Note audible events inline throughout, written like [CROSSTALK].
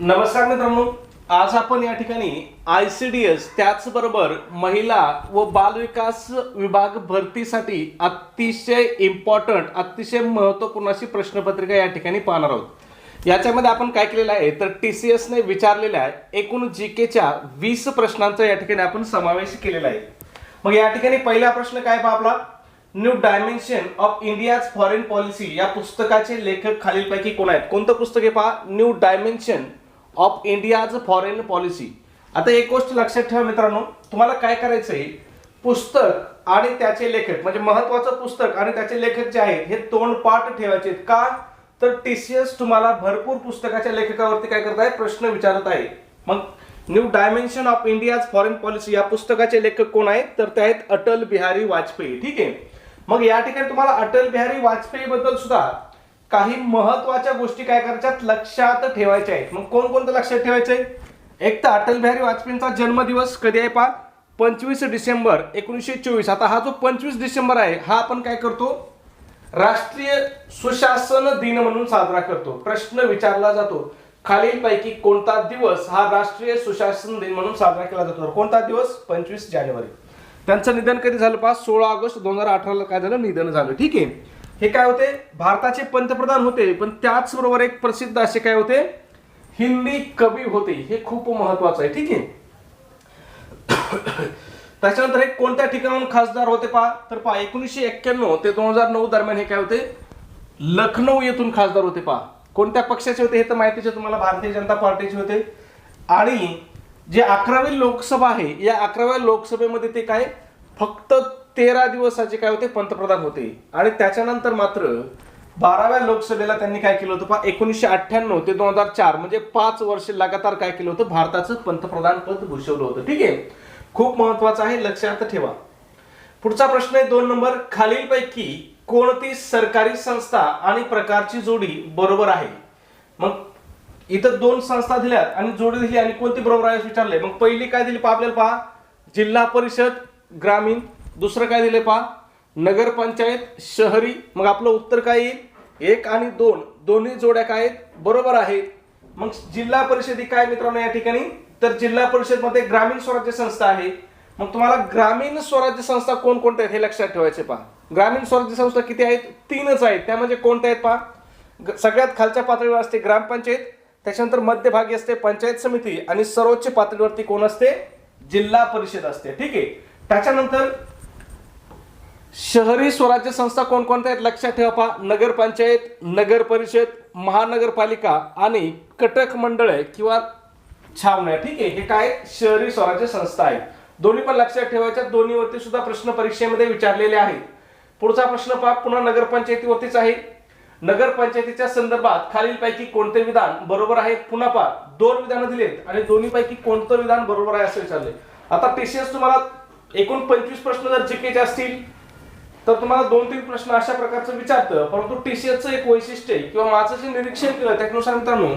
नमस्कार मित्रांनो आज आपण या ठिकाणी आय सी डी एस त्याचबरोबर महिला व बालविकास विभाग भरतीसाठी अतिशय इम्पॉर्टंट अतिशय महत्त्वपूर्ण अशी प्रश्नपत्रिका या ठिकाणी पाहणार आहोत. याच्यामध्ये आपण काय केलेलं आहे तर टी सी एसने विचारलेल्या एकूण जी केच्या वीस प्रश्नांचा या ठिकाणी आपण समावेश केलेला आहे. मग या ठिकाणी पहिला प्रश्न काय पहा आपला? New dimension of India's foreign policy या पुस्तकाचे लेखक खालीलपैकी कोण आहेत? कोणतं पुस्तक आहे पहा? New dimension of India's foreign policy. आता एक गोष्ट लक्षात ठेवा मित्रांनो तुम्हाला काय करायचं आहे? पुस्तक आणि त्याचे लेखक म्हणजे महत्वाचं पुस्तक आणि त्याचे लेखक जे आहेत हे तोंडपाठ ठेवायचे का? तर टी सी एस तुम्हाला भरपूर पुस्तकाच्या लेखकावरती काय करत आहे प्रश्न विचारत आहे. मग new dimension of India's foreign policy या पुस्तकाचे लेखक कोण आहेत? तर ते आहेत अटल बिहारी वाजपेयी. ठीक आहे? मग या ठिकाणी तुम्हाला अटल बिहारी वाजपेयी बद्दल सुद्धा काही महत्त्वाच्या गोष्टी काय करायच्यात? लक्षात ठेवायच्या आहेत. मग कोणकोणतं लक्षात ठेवायचं आहे एक तर अटल बिहारी वाजपेयींचा जन्मदिवस कधी आहे पा पंचवीस डिसेंबर एकोणीसशे चोवीस. आता हा जो पंचवीस डिसेंबर आहे हा आपण काय करतो? राष्ट्रीय सुशासन दिन म्हणून साजरा करतो. प्रश्न विचारला जातो. खालीलपैकी कोणता दिवस हा राष्ट्रीय सुशासन दिन म्हणून साजरा केला जातो? कोणता दिवस? पंचवीस जानेवारी. त्यांचं निधन कधी झालं पा सोळा ऑगस्ट दोन हजार अठराला काय झालं? निधन झालं. ठीक आहे. हे काय होते? भारताचे पंतप्रधान होते पण त्याचबरोबर एक प्रसिद्ध असे काय होते? हिंदी कवी होते. हे खूप महत्वाचं आहे ठीक आहे? [COUGHS] त्याच्यानंतर हे कोणत्या ठिकाणाहून खासदार होते पहा? तर पहा एकोणीसशे एक्क्याण्णव ते दोन हजार नऊ दरम्यान हे काय होते? लखनौ येथून खासदार होते पहा. कोणत्या पक्षाचे होते हे तर माहितीचे तुम्हाला भारतीय जनता पार्टीचे होते. आणि जे अकरावी लोकसभा आहे या अकराव्या लोकसभेमध्ये ते काय? फक्त तेरा दिवसाचे काय होते? पंतप्रधान होते. आणि त्याच्यानंतर मात्र बाराव्या लोकसभेला त्यांनी काय केलं होतं? पहा एकोणीसशे अठ्ठ्याण्णव ते दोन हजार चार म्हणजे पाच वर्ष लगातार काय केलं होतं? भारताचं पंतप्रधान पद भूषवलं होतं. ठीक आहे? खूप महत्वाचं आहे. लक्षात ठेवा. पुढचा प्रश्न आहे दोन नंबर. खालीलपैकी कोणती सरकारी संस्था आणि प्रकारची जोडी बरोबर आहे? मग इथं दोन संस्था दिल्यात आणि जोडी दिली आणि कोणती बरोबर आहे विचारलंय? मग पहिली काय दिली पहा आपल्याला पहा? जिल्हा परिषद ग्रामीण दुसरं काय दिले पहा? नगरपंचायत शहरी मग आपलं उत्तर काय येईल? एक आणि दोन. दोन्ही जोड्या काय आहेत? बरोबर आहेत. मग जिल्हा परिषद काय मित्रांनो या ठिकाणी? तर जिल्हा परिषदमध्ये ग्रामीण स्वराज्य संस्था आहे. मग तुम्हाला ग्रामीण स्वराज्य संस्था कोण कोणत्या आहेत हे लक्षात ठेवायचे पहा. ग्रामीण स्वराज्य संस्था किती आहेत? तीनच आहेत. त्या म्हणजे कोणत्या आहेत पहा? सगळ्यात खालच्या पातळीवर असते ग्रामपंचायत त्याच्यानंतर मध्यभागी असते पंचायत समिती आणि सर्वोच्च पातळीवरती कोण असते? जिल्हा परिषद असते. ठीक आहे? त्याच्यानंतर शहरी स्वराज्य संस्था कोणकोणत्या आहेत? लक्षात ठेवा पहा. नगरपंचायत नगर परिषद महानगरपालिका आणि कटक मंडळे किंवा छावण्या. ठीक आहे हे काय शहरी स्वराज्य संस्था आहे दोन्ही पण लक्षात ठेवायच्या. दोन्हीवरती सुद्धा प्रश्न परीक्षेमध्ये विचारलेले आहेत. पुढचा प्रश्न पहा. पुन्हा नगरपंचायतीवरतीच आहे. नगरपंचायतीच्या संदर्भात खालीलपैकी कोणते विधान बरोबर आहे? पुन्हा पहा. दोन विधानं दिलेत आणि दोन्हीपैकी कोणतं विधान बरोबर आहे असं विचारले आता टीसीएस तुम्हाला एकूण पंचवीस प्रश्न जर जिकेचे असतील तर तुम्हाला दोन तीन प्रश्न अशा प्रकारचं विचारतं. परंतु टीसीएसचं एक वैशिष्ट्य आहे किंवा माझं जे निरीक्षण केलं त्यानुसार मित्रांनो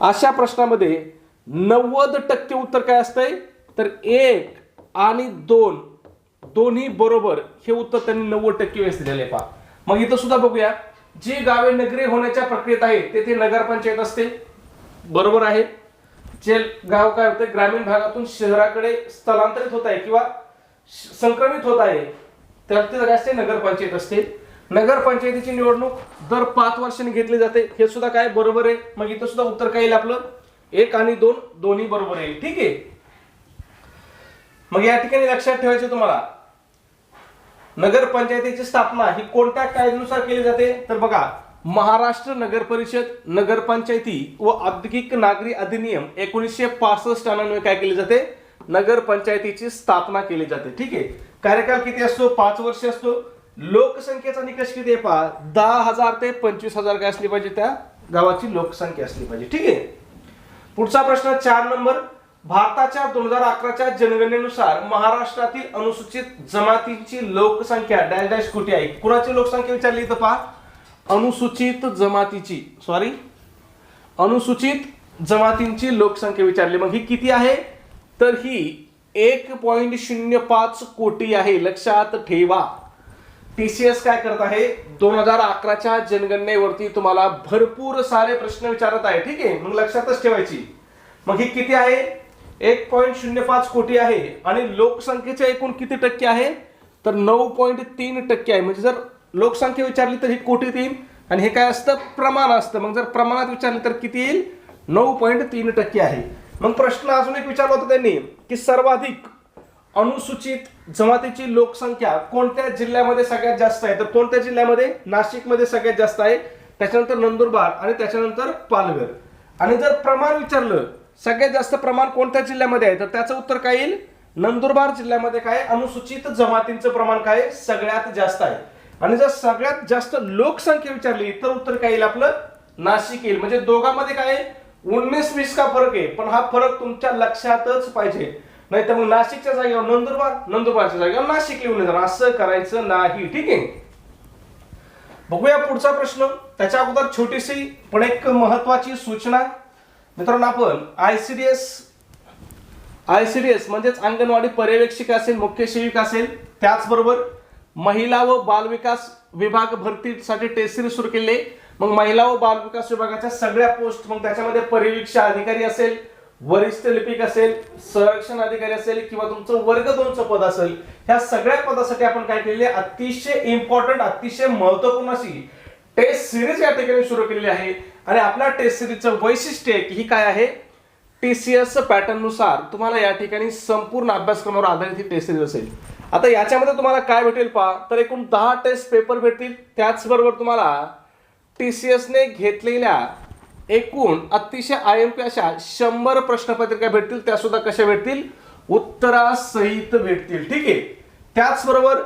अशा प्रश्नामध्ये नव्वद टक्के उत्तर काय असतंय? तर एक आणि दोन दोन्ही बरोबर हे उत्तर त्यांनी नव्वद टक्के वेळेस दिलेले आहे पहा. मग इथं सुद्धा बघूया. जी गावे नगरे होण्याच्या प्रक्रियेत आहेत तेथे नगरपंचायत असते. बरोबर आहे. जे गाव काय होते ग्रामीण भागातून शहराकडे स्थलांतरित होत आहे किंवा श- संक्रमित होत आहे. तर ते काय असते नगरपंचायत असते. नगरपंचायतीची निवडणूक दर पाच वर्षांनी घेतली जाते. हे सुद्धा काय बरोबर आहे? मग इथं सुद्धा उत्तर काय येईल आपलं? एक आणि दोन दोन्ही बरोबर येईल. ठीक आहे? मग या ठिकाणी लक्षात ठेवायचे तुम्हाला. नगरपंचायतीची स्थापना ही कोणत्या कायद्यानुसार केली जाते? तर बघा महाराष्ट्र नगर परिषद नगरपंचायती व औद्योगिक नागरी अधिनियम एकोणीसशे पासष्ट अन्वये काय केली जाते? नगरपंचायतीची स्थापना केली जाते. ठीक आहे? कार्यकाल किती असतो? पाच वर्ष असतो. लोकसंख्येचा निकष किती आहे पहा? दहा हजार ते पंचवीस हजार काय असली पाहिजे त्या गावाची लोकसंख्या असली पाहिजे. ठीक आहे? पुढचा प्रश्न चार नंबर. भारताच्या दोन हजार अकराच्या जनगणनेनुसार महाराष्ट्रातील अनुसूचित जमातींची लोकसंख्या डॅश डॅश कुठे आहे? कुणाची लोकसंख्या विचारली तर पहा? अनुसूचित जमातीची सॉरी अनुसूचित जमातींची लोकसंख्या विचारली. मग ही किती आहे? तर ही एक पॉईंट शून्य पाच कोटी आहे. लक्षात ठेवा. टीसीएस काय करत आहे? दोन हजार अकराच्या जनगणनेवरती तुम्हाला भरपूर सारे प्रश्न विचारत आहे. ठीक आहे? मग लक्षातच ठेवायची. मग ही किती आहे? एक पॉईंट शून्य पाच कोटी आहे. आणि लोकसंख्येचे एकूण किती टक्के आहे? तर नऊ पॉईंट तीन टक्के आहे. म्हणजे जर लोकसंख्या विचारली तर ही कोटी येईल. आणि हे काय असतं? प्रमाण असतं. मग जर प्रमाणात विचारलं तर किती येईल? नऊ पॉईंट तीन टक्के आहे. मग प्रश्न अजून एक विचारला होता त्यांनी की सर्वाधिक अनुसूचित जमातीची लोकसंख्या कोणत्या जिल्ह्यामध्ये सगळ्यात जास्त आहे? तर कोणत्या जिल्ह्यामध्ये? नाशिकमध्ये सगळ्यात जास्त आहे त्याच्यानंतर नंदुरबार आणि त्याच्यानंतर पालघर. आणि जर प्रमाण विचारलं सगळ्यात जास्त प्रमाण कोणत्या जिल्ह्यामध्ये आहे? तर त्याचं उत्तर काय येईल? नंदुरबार जिल्ह्यामध्ये काय अनुसूचित जमातींचं प्रमाण काय आहे? सगळ्यात जास्त आहे. आणि जर सगळ्यात जास्त लोकसंख्या विचारली तर उत्तर काय येईल आपलं? नाशिक येईल. म्हणजे दोघांमध्ये काय आहे? उन्नीस वीस का फरक आहे पण हा फरक तुमच्या लक्षातच पाहिजे. नाही तर मग नाशिकच्या जागेवर नंदुरबार नंदुरबारच्या जागेवर नाशिक लिहून येणार. असं करायचं नाही ठीक आहे? बघूया पुढचा प्रश्न. त्याच्या अगोदर छोटीशी पण एक महत्वाची सूचना. मित्रांनो आपण आयसीडीएस आयसीडीएस म्हणजेच अंगणवाडी पर्यवेक्षिका असेल मुख्य सेविका असेल त्याचबरोबर महिला व बालविकास विभाग भरतीसाठी टेस्ट सिरीज सुरू केले. मग महिला व बालविकास विभागाच्या सगळ्या पोस्ट मग त्याच्यामध्ये परिवीक्षा अधिकारी असेल वरिष्ठ लिपिक असेल संरक्षण अधिकारी असेल किंवा तुमचं वर्ग दोनचं पद असेल ह्या सगळ्या पदासाठी आपण काय केलेले अतिशय इम्पॉर्टंट अतिशय महत्त्वपूर्ण अशी टेस्ट सिरीज या ठिकाणी सुरू केलेली आहे. आणि आपल्या टेस्ट सिरीजचं वैशिष्ट्य की ही काय आहे? टी सी एस पॅटर्ननुसार तुम्हाला या ठिकाणी संपूर्ण अभ्यासक्रमावर आधारित ही टेस्ट सिरीज असेल. आता याच्यामध्ये तुम्हाला काय भेटेल पहा? तर एकूण दहा टेस्ट पेपर भेटतील. त्याचबरोबर तुम्हाला टी सी ने घेतलेल्या एकूण अतिशय आय एम पी अशा शंभर प्रश्नपत्रिका भेटतील त्या सुद्धा कशा भेटतील? उत्तरासहित भेटतील. ठीक आहे? त्याचबरोबर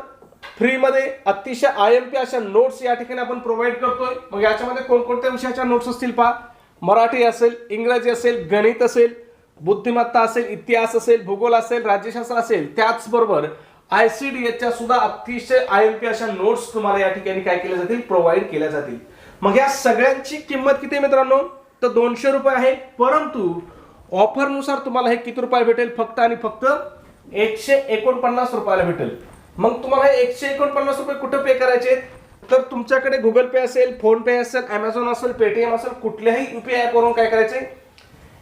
फ्रीमध्ये अतिशय आय एम पी अशा नोट्स या ठिकाणी आपण प्रोव्हाइड करतोय. मग याच्यामध्ये कोणकोणत्या विषयाच्या नोट्स असतील पहा? मराठी असेल इंग्रजी असेल गणित असेल बुद्धिमत्ता असेल इतिहास असेल भूगोल असेल राज्यशास्त्र असेल त्याचबरोबर आय सी डी आयसीडीएसच्या सुद्धा अतिशय आय एम पी अशा नोट्स तुम्हाला या ठिकाणी काय केल्या जातील? प्रोव्हाइड केल्या जातील. मग या सगळ्यांची किंमत किती आहे मित्रांनो? तर दोनशे रुपये आहे. परंतु ऑफरनुसार तुम्हाला हे किती रुपये भेटेल? फक्त आणि फक्त एकशे एकोणपन्नास रुपयाला भेटेल. मग तुम्हाला हे एकशे एकोणपन्नास रुपये कुठं पे करायचे? तर तुमच्याकडे गुगल पे असेल फोन पे असेल अमेझॉन असेल पेटीएम असेल कुठल्याही युपीआय करून काय करायचे?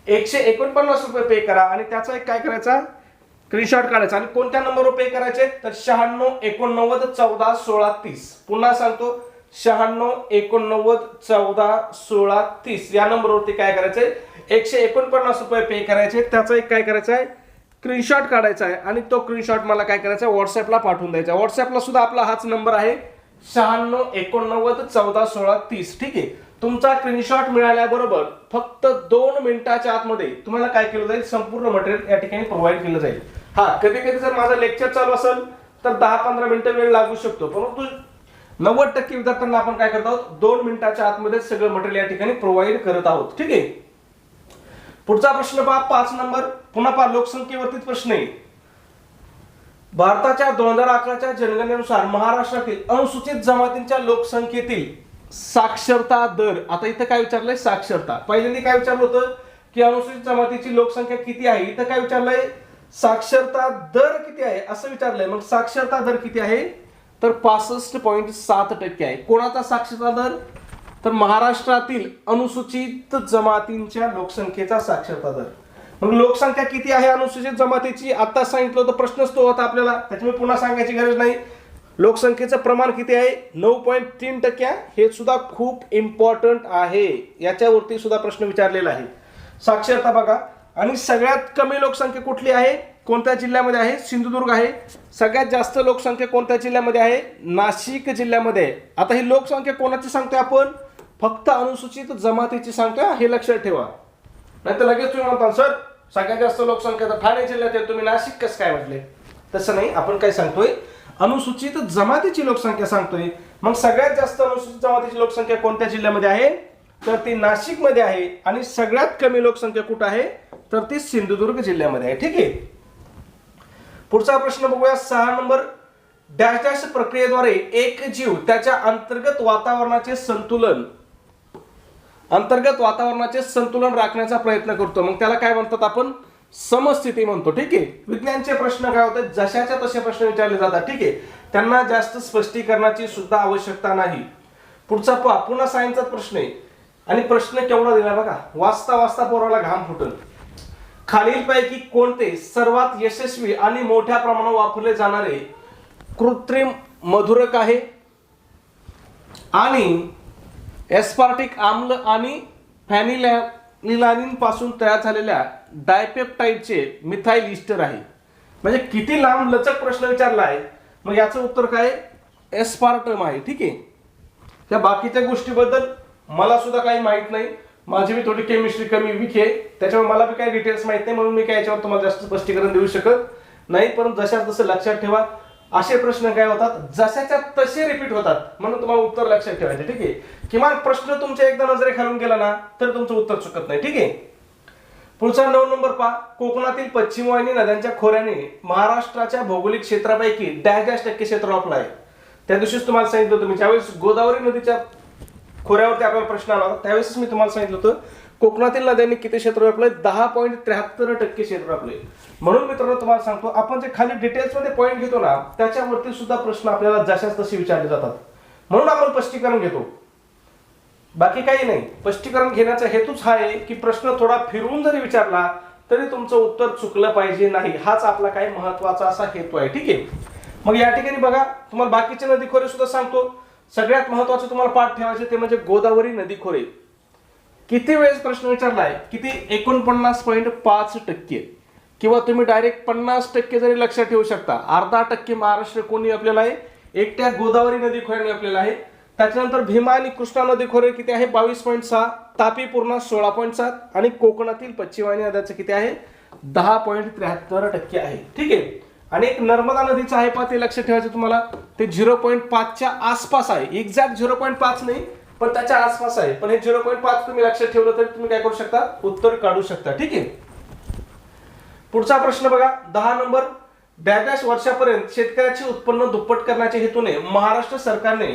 एकशे एकोणपन्नास रुपये पे करा. आणि त्याचा एक काय करायचा? स्क्रीनशॉट काढायचा. आणि कोणत्या नंबरवर पे करायचे? तर शहाण्णव एकोणनव्वद चौदा सोळा तीस. पुन्हा सांगतो. शहाण्णव एकोणनव्वद चौदा सोळा तीस. या नंबरवरती काय करायचंय? एकशे एकोणपन्नास रुपये पे करायचे त्याचा एक काय करायचं आहे? स्क्रीनशॉट काढायचा आहे. आणि तो स्क्रीनशॉट मला काय करायचा आहे? व्हॉट्सअपला पाठवून द्यायचा व्हॉट्सअपला सुद्धा आपला हाच नंबर आहे. शहाण्णव एकोणनव्वद चौदा सोळा तीस. ठीक आहे? तुमचा स्क्रीनशॉट मिळाल्याबरोबर फक्त दोन मिनिटाच्या आतमध्ये तुम्हाला काय केलं जाईल? संपूर्ण मटेरियल या ठिकाणी प्रोव्हाइड केलं जाईल. हा कधी कधी जर माझं लेक्चर चालू असेल तर दहा पंधरा मिनिटं वेळ लागू शकतो. परंतु नव्वद टक्के विद्यार्थ्यांना आपण काय करत आहोत? दोन मिनिटाच्या आतमध्ये सगळं मटेरियल या ठिकाणी प्रोव्हाइड करत आहोत. ठीक आहे? पुढचा प्रश्न पहा पाच नंबर. पुन्हा पहा लोकसंख्येवरतीच प्रश्न आहे. भारताच्या दोन हजार अकराच्या जनगणनेनुसार महाराष्ट्रातील अनुसूचित जमातींच्या लोकसंख्येतील साक्षरता दर आता इथं काय विचारलंय? साक्षरता. पहिल्यांदा काय विचारलं होतं? की अनुसूचित जमातीची लोकसंख्या किती आहे? इथं काय विचारलंय? साक्षरता दर किती आहे? असं विचारलंय. मग साक्षरता दर किती आहे? तर पासष्ट पॉईंट सात टक्के आहे. कोणाचा साक्षरता दर? तर महाराष्ट्रातील अनुसूचित जमातींच्या लोकसंख्येचा साक्षरता दर. मग लोकसंख्या किती आहे अनुसूचित जमातीची? आता सांगितलं होतं प्रश्नच तो होता आपल्याला. त्याच्यामुळे पुन्हा सांगायची गरज नाही. लोकसंख्येचं प्रमाण किती आहे? नऊ पॉईंट तीन टक्के हे सुद्धा खूप इम्पॉर्टंट आहे. याच्यावरती सुद्धा प्रश्न विचारलेला आहे. साक्षरता बघा. आणि सगळ्यात कमी लोकसंख्या कुठली आहे? कोणत्या जिल्ह्यामध्ये आहे? सिंधुदुर्ग आहे. सगळ्यात जास्त लोकसंख्या कोणत्या जिल्ह्यामध्ये आहे? नाशिक जिल्ह्यामध्ये. आहे आता ही लोकसंख्या कोणाची सांगतोय आपण? फक्त अनुसूचित जमातीची सांगतोय. हे लक्षात ठेवा. नाही तर लगेच तुम्ही म्हणता सर सगळ्यात जास्त लोकसंख्या तर ठाणे जिल्ह्यात आहे. तुम्ही नाशिक कसं काय म्हटले? तसं नाही. आपण काय सांगतोय? अनुसूचित जमातीची लोकसंख्या सांगतोय. मग सगळ्यात जास्त अनुसूचित जमातीची लोकसंख्या कोणत्या जिल्ह्यामध्ये आहे? तर ती नाशिकमध्ये आहे. आणि सगळ्यात कमी लोकसंख्या कुठं आहे? तर ती सिंधुदुर्ग जिल्ह्यामध्ये आहे. ठीक आहे? पुढचा प्रश्न बघूया. सहा नंबर. डॅश डॅश प्रक्रियेद्वारे एक जीव त्याच्या अंतर्गत वातावरणाचे संतुलन अंतर्गत वातावरणाचे संतुलन राखण्याचा प्रयत्न करतो. मग त्याला काय म्हणतात आपण? समस्थिती म्हणतो. ठीक आहे? विज्ञानचे प्रश्न काय होते? जशाच्या तसे प्रश्न विचारले जातात. ठीक आहे? त्यांना जास्त स्पष्टीकरणाची सुद्धा आवश्यकता नाही. पुढचा पहा. पुन्हा सायन्सचा प्रश्न आहे. आणि प्रश्न केवढा दिला बघा. वाचता वाचता पोराला घाम फुटल. खालीलपैकी कोणते सर्वात यशस्वी आणि मोठ्या प्रमाणात वापरले जाणारे कृत्रिम मधुरक आहे? आणि एस्पार्टिक आम्ल आणि फॅनिलॅनिलानिनपासून तयार झालेल्या डायपेप्टाईडचे मिथाईल इस्टर आहे. म्हणजे किती लांब लचक प्रश्न विचारला आहे मग याचं उत्तर काय? एस्पार्टम आहे ठीक आहे. त्या बाकीच्या गोष्टीबद्दल मला सुद्धा काही माहीत नाही. माझी मी थोडी केमिस्ट्री कमी वीक आहे. त्याच्यामुळे मला बी काही डिटेल्स माहीत नाही म्हणून मी काय याच्यावर तुम्हाला जास्त स्पष्टीकरण देऊ शकत नाही. पण जशाच तसं लक्षात ठेवा असे प्रश्न काय होतात? जशाच्या तसे रिपीट होतात. म्हणून तुम्हाला उत्तर लक्षात ठेवायचे ठीक आहे? किमान प्रश्न तुमच्या एकदा नजरेखालून गेला ना तर तुमचं उत्तर चुकत नाही ठीक आहे? पुढचा नऊ नंबर पहा. कोकणातील पश्चिम वाहिनी नद्यांच्या खोऱ्याने महाराष्ट्राच्या भौगोलिक क्षेत्रापैकी डॅश डॅश टक्के क्षेत्र व्यापलं आहे त्या दिवशीच तुम्हाला सांगितलं होतं मी ज्यावेळेस गोदावरी नदीच्या खोऱ्यावरती आपल्याला प्रश्न आला होता. त्यावेळेस मी तुम्हाला सांगितलं होतं कोकणातील नद्यांनी किती क्षेत्र व्यापलंय? दहा पॉईंट त्र्याहत्तर टक्के क्षेत्र व्यापले म्हणून मित्रांनो तुम्हाला सांगतो आपण जे खाली डिटेल्समध्ये पॉईंट घेतो ना त्याच्यावरती सुद्धा प्रश्न आपल्याला जशाच तसे विचारले जातात. म्हणून आपण स्पष्टीकरण घेतो. बाकी काही नाही. स्पष्टीकरण घेण्याचा हेतूच हा आहे की प्रश्न थोडा फिरवून जरी विचारला तरी तुमचं उत्तर चुकलं पाहिजे नाही. हाच आपला काही महत्त्वाचा असा हेतू आहे. ठीक आहे? मग या ठिकाणी बघा तुम्हाला बाकीचे नदी खोरे सुद्धा सांगतो. सगळ्यात महत्वाचं तुम्हाला पाठ ठेवायचे ते म्हणजे गोदावरी नदी खोरे किती वेळेस प्रश्न विचारलाय? किती एकोणपन्नास पॉईंट पाच टक्के. किंवा तुम्ही डायरेक्ट पन्नास टक्के जरी लक्षात ठेवू शकता अर्धा टक्के महाराष्ट्र कोणी आपल्याला आहे? एकट्या गोदावरी नदी खोऱ्याने आपल्याला आहे. त्याच्यानंतर भीमा आणि कृष्णा नदी खोरे किती आहे? बावीस पॉईंट सहा. तापी पूर्ण सोळा पॉईंट सात. आणि कोकणातील पश्चिम नद्याचं किती आहे? दहा पॉईंट त्र्याहत्तर टक्के आहे. ठीक आहे? आणि एक नर्मदा नदीचं आहे पा ते लक्षात ठेवायचं तुम्हाला. ते झिरो पॉईंट पाचच्या आसपास आहे. एक्झॅक्ट झिरो पॉईंट पाच नाही पण त्याच्या आसपास आहे. पण हे झिरो पॉईंट पाच तुम्ही लक्षात ठेवलं तर तुम्ही काय करू शकता? उत्तर काढू शकता. ठीक आहे? पुढचा प्रश्न बघा. दहा नंबर. डॅश वर्षापर्यंत शेतकऱ्याचे उत्पन्न दुप्पट करण्याच्या हेतूने महाराष्ट्र सरकारने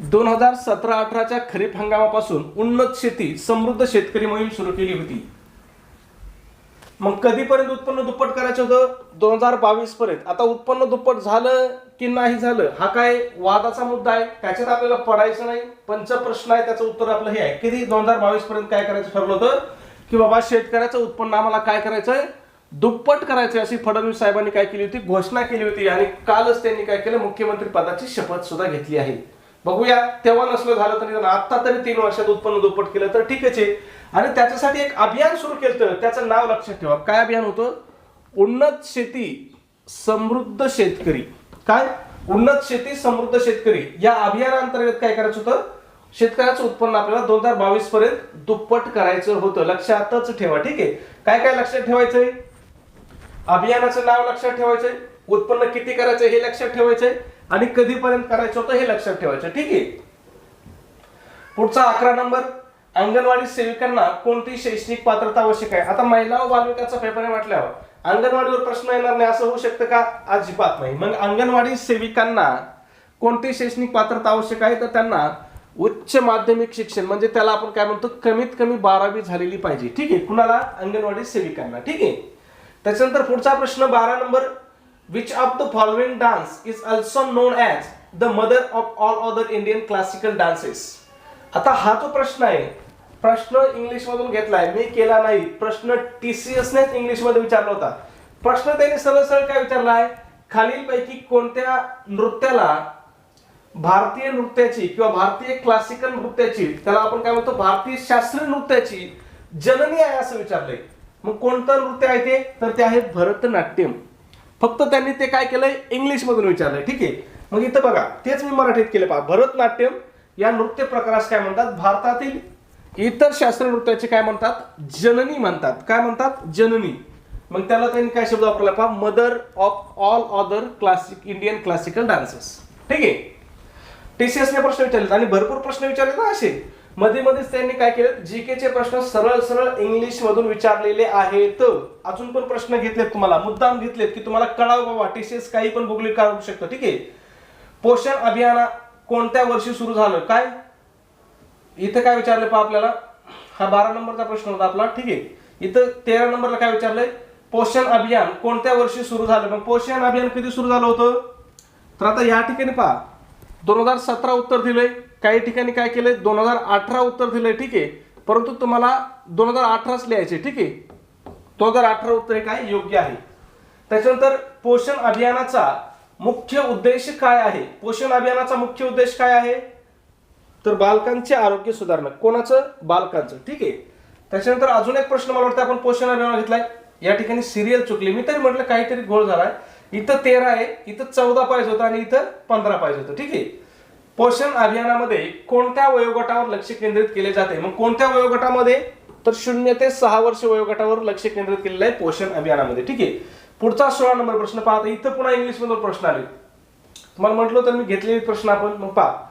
दोन हजार सतरा अठराच्या खरीप हंगामापासून उन्नत शेती समृद्ध शेतकरी मोहीम सुरू केली होती. मग कधीपर्यंत उत्पन्न दुप्पट करायचं होतं? दोन हजार बावीस पर्यंत. आता उत्पन्न दुप्पट झालं की नाही झालं हा काय वादाचा मुद्दा आहे? त्याच्यात आपल्याला पडायचं नाही. पंच प्रश्न आहे त्याचं उत्तर आपलं हे आहे. किती? दोन हजार बावीस पर्यंत काय करायचं ठरलं होतं? की बाबा शेतकऱ्याचं उत्पन्न आम्हाला काय करायचंय? दुप्पट करायचं अशी फडणवीस साहेबांनी काय केली होती? घोषणा केली होती आणि कालच त्यांनी काय केलं? मुख्यमंत्री पदाची शपथ सुद्धा घेतली आहे. बघूया तेव्हा नसलं झालं तरी आता तरी तीन वर्षात उत्पन्न दुप्पट केलं तर ठीकच आहे. आणि त्याच्यासाठी एक अभियान सुरू केलं त्याचं नाव लक्षात ठेवा. काय अभियान होतं? उन्नत शेती समृद्ध शेतकरी. काय? उन्नत शेती समृद्ध शेतकरी. या अभियानांतर्गत काय करायचं होतं? शेतकऱ्याचं उत्पन्न आपल्याला दोन हजार बावीस पर्यंत दुप्पट करायचं होतं. लक्षातच ठेवा ठीक आहे? काय काय लक्षात ठेवायचंय? अभियानाचं नाव लक्षात ठेवायचंय. उत्पन्न किती करायचं हे लक्षात ठेवायचंय. आणि कधीपर्यंत करायचं होतं हे लक्षात ठेवायचं ठीक आहे? पुढचा अकरा नंबर. अंगणवाडी सेविकांना कोणती शैक्षणिक पात्रता आवश्यक आहे. आता महिला व बालविकासचा पेपर आहे म्हटल्यावर अंगणवाडीवर प्रश्न येणार नाही असं होऊ शकतं का? अजिबात नाही. मग अंगणवाडी सेविकांना कोणती शैक्षणिक पात्रता आवश्यक आहे तर त्यांना उच्च माध्यमिक शिक्षण म्हणजे त्याला आपण काय म्हणतो कमीत कमी बारावी झालेली पाहिजे. ठीक आहे कुणाला? अंगणवाडी सेविकांना. ठीक आहे. त्याच्यानंतर पुढचा प्रश्न बारा number which of the following dance is also known as the mother of all other Indian classical dances आता हा जो प्रश्न आहे प्रश्न इंग्लिश मधून घेतलाय मी केला नाही. प्रश्न टी नेच इंग्लिशमध्ये विचारला होता. प्रश्न त्यांनी सरळ सरळ काय विचारला आहे? खालीलपैकी कोणत्या नृत्याला भारतीय नृत्याची किंवा भारतीय क्लासिकल नृत्याची त्याला आपण काय म्हणतो? भारतीय शास्त्रीय नृत्याची जननी आहे असं विचारलंय. मग कोणतं नृत्य आहे ते? तर ते आहे भरतनाट्यम. फक्त त्यांनी ते काय केलंय? इंग्लिश मधून विचारलंय. ठीक आहे? मग इथं बघा तेच मी मराठीत केले पहा. भरतनाट्यम या नृत्य प्रकारास काय म्हणतात? भारतातील इतर शास्त्रीय नृत्याचे काय म्हणतात? जननी म्हणतात. काय म्हणतात? जननी. मग त्याला त्यांनी काय शब्द वापरला? पहा mother of all other classic Indian classical dances ठीक आहे? टीसीएसने ने प्रश्न विचारले आणि भरपूर प्रश्न विचारले ना असे. मध्ये मध्येच त्यांनी काय केलं जीके चे प्रश्न सरळ सरळ इंग्लिश मधून विचारलेले आहेत. अजून पण प्रश्न घेतलेत तुम्हाला. मुद्दाम घेतलेत की तुम्हाला कळावं बाबा टीसीएस काही पण भौगोलिक काढू शकतं. ठीक आहे? पोषण अभियाना कोणत्या वर्षी सुरू झालं? काय? इथं काय विचारलं पहा आपल्याला? हा बारा नंबरचा प्रश्न होता आपला. ठीक आहे. इथं तेरा नंबरला काय विचारलंय? पोषण अभियान कोणत्या वर्षी सुरू झालं? मग पोषण अभियान कधी सुरू झालं होतं? तर आता या ठिकाणी पहा. दोन हजार सतरा उत्तर दिलंय. काही ठिकाणी काय केलंय? दोन हजार अठरा उत्तर दिलंय. ठीक आहे. परंतु तुम्हाला दोन हजार अठराच लिहायचे ठीक आहे. दोन हजार अठरा उत्तर हे काय? योग्य आहे. त्याच्यानंतर पोषण अभियानाचा मुख्य उद्देश काय आहे? पोषण अभियानाचा मुख्य उद्देश काय आहे? तर बालकांचे आरोग्य सुधारणं. कोणाचं? बालकांचं. ठीक आहे? त्याच्यानंतर अजून एक प्रश्न मला वाटतं आपण पोषण अभियान घेतलाय. या ठिकाणी सिरियल चुकली. मी तरी म्हटलं काहीतरी घोळ झालाय. इथं तेरा आहे इथं चौदा पाहिजे होतं आणि इथं पंधरा पाहिजे होतं. ठीक आहे? पोषण अभियानामध्ये कोणत्या वयोगटावर लक्ष केंद्रित केले जाते? मग कोणत्या वयोगटामध्ये? तर शून्य ते सहा वर्ष वयोगटावर लक्ष केंद्रित केलेलं आहे पोषण अभियानामध्ये. ठीक आहे? पुढचा सोळा नंबर प्रश्न पाहता इथं पुन्हा इंग्लिश मधून प्रश्न आले. तुम्हाला म्हटलं तर मी घेतलेले प्रश्न आपण. मग पहा.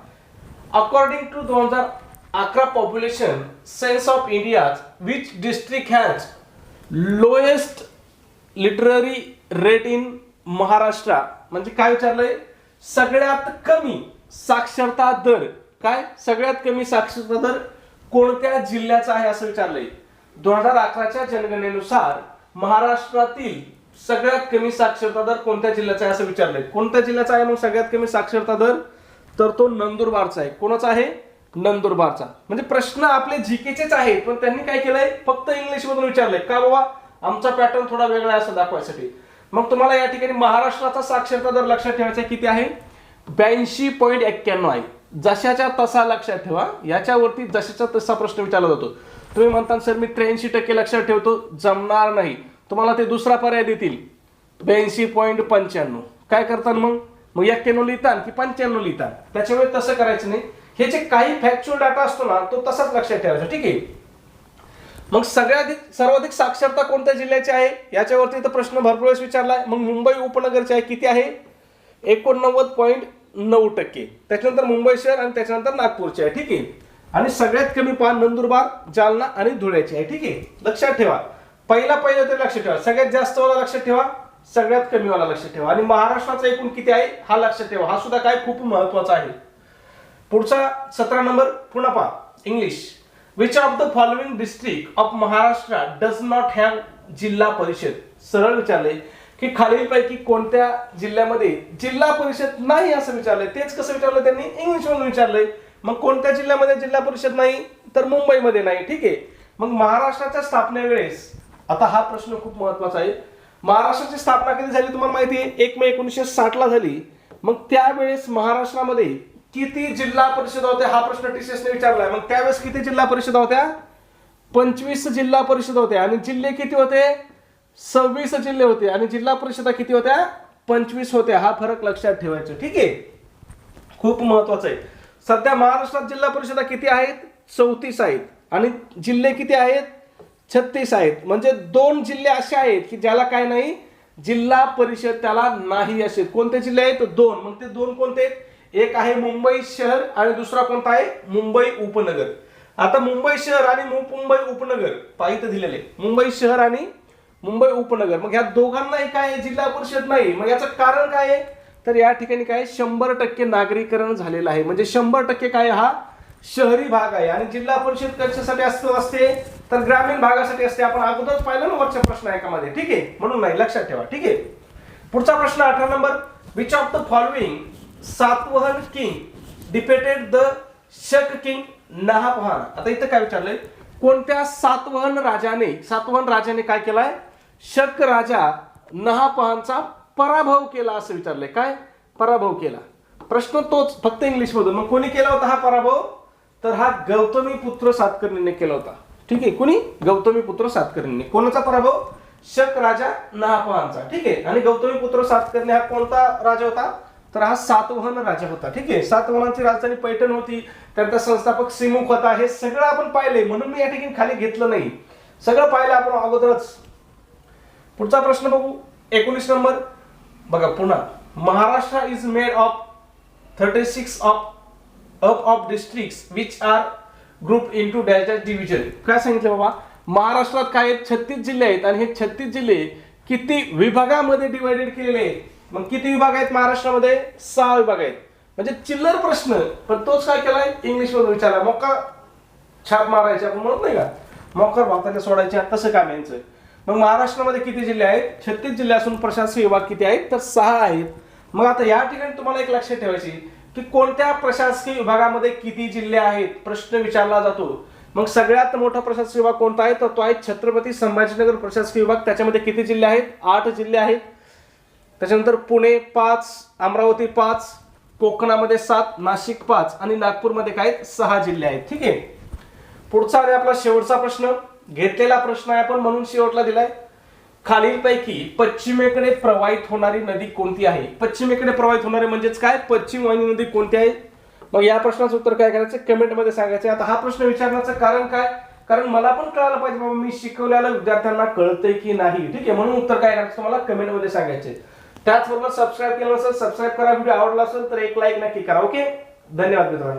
अकॉर्डिंग टू दोन हजार अकरा population census of India which district has lowest literary rate in Maharashtra म्हणजे काय विचारलंय? सगळ्यात कमी साक्षरता दर. काय? सगळ्यात कमी साक्षरता दर कोणत्या जिल्ह्याचा आहे असं विचारलंय? दोन हजार अकराच्या जनगणनेनुसार महाराष्ट्रातील सगळ्यात कमी साक्षरता दर कोणत्या जिल्ह्याचा आहे असं विचारलंय. कोणत्या जिल्ह्याचा आहे मग सगळ्यात कमी साक्षरता दर? तर तो नंदुरबारचा आहे. कोणाचा आहे? नंदुरबारचा. म्हणजे प्रश्न आपले जीकेचेच आहेत पण त्यांनी काय केलंय? फक्त इंग्लिश मधून विचारलंय. का बाबा? आमचा पॅटर्न थोडा वेगळा आहे असं दाखवायसाठी. मग तुम्हाला या ठिकाणी महाराष्ट्राचा साक्षरता दर लक्षात ठेवायचा किती आहे? ब्याऐंशी पॉईंट एक्क्याण्णव आहे. जशाच्या तसा लक्षात ठेवा. याच्यावरती जशाचा तसा प्रश्न विचारला जातो. तुम्ही म्हणता सर मी त्र्याऐंशी टक्के लक्षात ठेवतो. जमणार नाही. तुम्हाला ते दुसरा पर्याय देतील. ब्याऐंशी पॉईंट पंच्याण्णव. काय करतात मग? मग एक्क्याण्णव लिहितात की पंच्याण्णव लिहितात. त्याच्यामुळे तसं करायचं नाही. हे जे काही फॅक्च्युअल डाटा असतो ना तो तसाच लक्षात ठेवायचा. ठीक आहे? मग सगळ्याधिक सर्वाधिक साक्षरता कोणत्या जिल्ह्याची आहे? याच्यावरती तर प्रश्न भरपूर वेळेस विचारलाय. मग मुंबई उपनगरची आहे किती आहे? एकोणनव्वद पॉईंट नऊ टक्के. त्याच्यानंतर मुंबई शहर आणि त्याच्यानंतर नागपूरची आहे. ठीक आहे? आणि सगळ्यात कमी पान नंदुरबार जालना आणि धुळ्याची आहे. ठीक आहे? लक्षात ठेवा. पहिला पहिला तरी लक्षात ठेवा. सगळ्यात जास्त वाला लक्षात ठेवा सगळ्यात कमी वाला लक्षात ठेवा. आणि महाराष्ट्राचा एकूण किती आहे हा लक्षात ठेवा. हा सुद्धा काय खूप महत्त्वाचा आहे. पुढचा सतरा नंबर पुन्हा पहा. English which of the following district of Maharashtra does not have Zilla Parishad? सरळ विचारले की खालीलपैकी कोणत्या जिल्ह्यामध्ये जिल्हा परिषद नाही असं विचारलंय तेच कसं विचारलं त्यांनी? इंग्लिशमधून विचारलंय मग कोणत्या जिल्ह्यामध्ये जिल्हा परिषद नाही? तर मुंबईमध्ये नाही. ठीक आहे. मग महाराष्ट्राच्या स्थापनेवेळेस आता हा प्रश्न खूप महत्त्वाचा आहे. महाराष्ट्राची स्थापना कधी झाली तुम्हाला माहिती आहे? एक मे एकोणीसशे साठला झाली. मग त्यावेळेस महाराष्ट्रामध्ये किती जिल्हा परिषद होत्या? हा प्रश्न टीसीएस ने विचारलाय. मग त्यावेळेस किती जिल्हा परिषद होत्या? पंचवीस जिल्हा परिषद होत्या आणि जिल्हे किती होते? सव्वीस जिल्हे होते. आणि जिल्हा परिषदा किती होत्या? पंचवीस होत्या. हा फरक लक्षात ठेवायचा. ठीक आहे? खूप महत्वाचं आहे. सध्या महाराष्ट्रात जिल्हा परिषदा किती आहेत? चौतीस आहेत. आणि जिल्हे किती आहेत? छत्तीस आहेत. म्हणजे दोन जिल्हे असे आहेत की ज्याला काय नाही जिल्हा परिषद त्याला नाही असे. कोणते जिल्हे आहेत? दोन. मग ते दोन कोणते आहेत? एक आहे मुंबई शहर आणि दुसरा कोणता आहे? मुंबई उपनगर. आता मुंबई शहर आणि मु- मुंबई उपनगर पाहिजे दिलेले. मुंबई शहर आणि मुंबई उपनगर. मग ह्या दोघांनाही काय आहे? जिल्हा परिषद नाही. मग याचं कारण काय आहे? तर या ठिकाणी काय शंभर टक्के नागरीकरण झालेलं आहे. म्हणजे शंभर टक्के काय हा? शहरी भाग आहे आणि जिल्हा परिषद कशासाठी असत असते तर ग्रामीण भागासाठी असते. आपण अगोदरच पाहिलं ना वरच्या प्रश्न एकामध्ये. ठीक आहे? म्हणून नाही लक्षात ठेवा. ठीक आहे? पुढचा प्रश्न अठरा number. Which of the following Satavahana king defeated the Shaka king Nahapana आता इथं काय विचारलंय? कोणत्या सातवहन राजाने सातवहन राजाने काय केलाय? शक राजा नहापहानचा पराभव केला असं विचारलंय. काय? पराभव केला. प्रश्न तोच फक्त इंग्लिश मधून. मग कोणी केला होता हा पराभव? तर हा गौतमी पुत्र सातकर्णीने केला होता. ठीक आहे? कुणी? गौतमी पुत्र सातकर्णीने. कोणाचा पराभव? शक राजा नहापहानचा ठीक आहे? आणि गौतमी पुत्र सातकर्णी हा कोणता राजा होता? तर हा सातवहन राजा होता. ठीक आहे? सातवहनाची राजधानी पैठण होती. त्यांचा संस्थापक सिमुख होता. हे सगळं आपण पाहिलंय म्हणून मी या ठिकाणी खाली घेतलं नाही. सगळं पाहिलं आपण अगोदरच. पुढचा प्रश्न बघू. एकोणीस नंबर. बघा पुन्हा. Maharashtra is made of thirty six of up of district which are group in two dash division काय सांगितलं बाबा? महाराष्ट्रात काय आहेत? छत्तीस जिल्हे आहेत. आणि हे छत्तीस जिल्हे किती विभागामध्ये डिवायडेड केलेले आहेत? मग किती विभाग आहेत महाराष्ट्रामध्ये? सहा विभाग आहेत. म्हणजे चिल्लर प्रश्न पण तोच काय केलाय? इंग्लिश मधून विचारला. मोका छाप मारायचे आपण म्हणत नाही का? मोकर भाताने सोडायच्या तसं काम यांचं. मग महाराष्ट्रामध्ये किती जिल्हे आहेत? छत्तीस जिल्हे असून प्रशासकीय विभाग किती आहेत? तर सहा आहेत. मग आता या ठिकाणी तुम्हाला एक लक्षात ठेवायची की कोणत्या प्रशासकीय विभागामध्ये किती जिल्हे आहेत? प्रश्न विचारला जातो. मग सगळ्यात मोठा प्रशासकीय विभाग कोणता आहे? तर तो आहे छत्रपती संभाजीनगर प्रशासकीय विभाग. त्याच्यामध्ये किती जिल्हे आहेत? आठ जिल्हे आहेत. त्याच्यानंतर पुणे पाच अमरावती पाच कोकणामध्ये सात नाशिक पाच आणि नागपूरमध्ये काय सहा जिल्हे आहेत. ठीक आहे? पुढचा आहे आपला शेवटचा प्रश्न. घेतलेला प्रश्न आहे आपण म्हणून शेवटला दिलाय. खालीलपैकी पश्चिमेकडे प्रवाहित होणारी नदी कोणती आहे? पश्चिमेकडे प्रवाहित होणारी म्हणजेच काय? पश्चिम वाहिनी नदी कोणती आहे? मग या प्रश्नाचं उत्तर काय करायचं? कमेंटमध्ये सांगायचं आता हा प्रश्न विचारण्याचं कारण काय? कारण मला पण कळायला पाहिजे बाबा मी शिकवलेलं विद्यार्थ्यांना कळतंय की नाही? ठीक आहे म्हणून उत्तर काय करायचं तुम्हाला? कमेंटमध्ये सांगायचे. त्याचबरोबर सबस्क्राईब केलं असेल सबस्क्राईब करा. व्हिडिओ आवडला असेल तर एक लाईक नक्की करा ओके? धन्यवाद मित्रांनो.